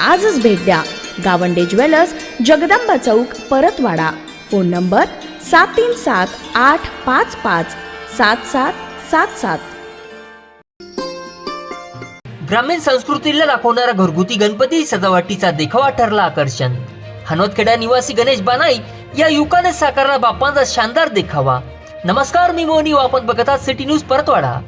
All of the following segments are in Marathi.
आजच भेट द्या. गावंडे ज्वेलर्स जगदंबा चौक परतवाडा. फोन नंबर सात तीन सात आठ पाच पाच सात सात सात सात. ग्रामीण संस्कृतीला दाखवणारा घरगुती गणपती सजावटीचा देखावा ठरला आकर्षण. हनोदखेडा निवासी गणेश बानाई या युवकाने साकारला बाप्पांचा शानदार देखावा. नमस्कार मी मोनी आपण बघत आहात सिटी न्यूज परतवाडा.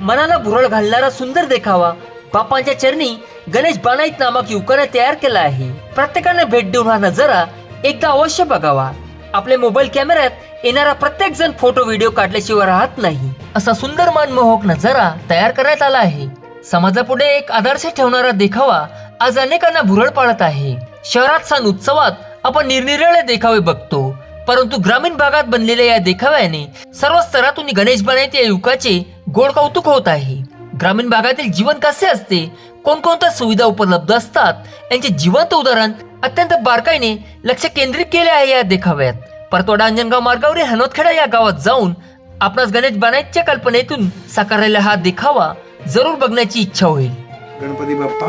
मनाला भुरळ घालणारा सुंदर देखावा. बाप्पांच्या चरणी गणेश बाणाईत नामक युवकाने तयार केला आहे. प्रत्येकाने भेट देऊन हा नजारा एकदा अवश्य बघावा. आपल्या मोबाईल कॅमेऱ्यात येणारा प्रत्येक जण फोटो व्हिडिओ काढल्याशिवाय राहत नाही. असा सुंदर मनमोहक नजारा तयार करण्यात आला आहे. समाजापुढे एक आदर्श ठेवणारा देखावा आज अनेकांना भुरळ पाडत आहे. शहरात सण उत्सवात आपण निरनिराळे देखावे बघतो. परंतु ग्रामीण भागात बनलेल्या या देखाव्याने सर्व स्तरातून गणेश बनायत या युवकाचे गोड कौतुक होत आहे. ग्रामीण भागातील जीवन कसे असते? कोणकोणत्या सुविधा उपलब्ध असतात? यांचे जिवंत उदाहरण अत्यंत बारकाईने लक्ष केंद्रित केले आहे या देखाव्यात. परतोडा अंजनगाव मार्गावरील हनोतखेडा या गावात जाऊन आपणास गणेश बनायच्या कल्पनेतून साकारलेला हा देखावा जरूर बघण्याची इच्छा होईल. गणपती बाप्पा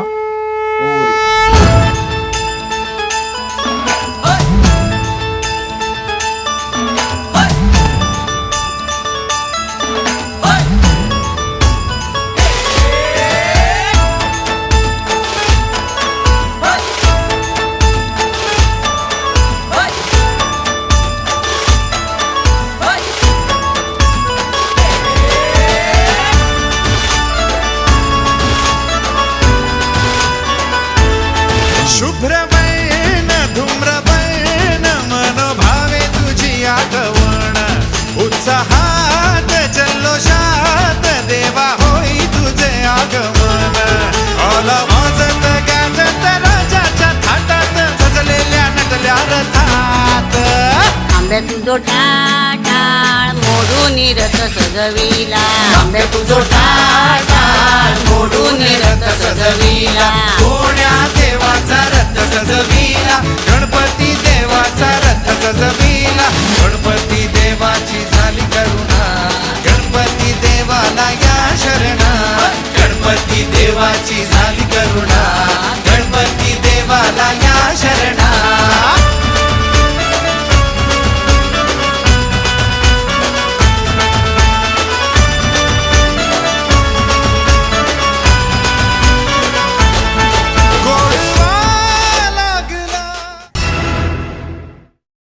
उत्साहात जल्लोषात देवा होई तुझे आगमन. ऑल वाजत गाजत राजाच्या थाटात सजलेल्या नटल्या रथात आंब्या तुझो टाटाळ मोडून रथ सजविला. आंबे तुझो टाटाळ मोडून रथ सजविला.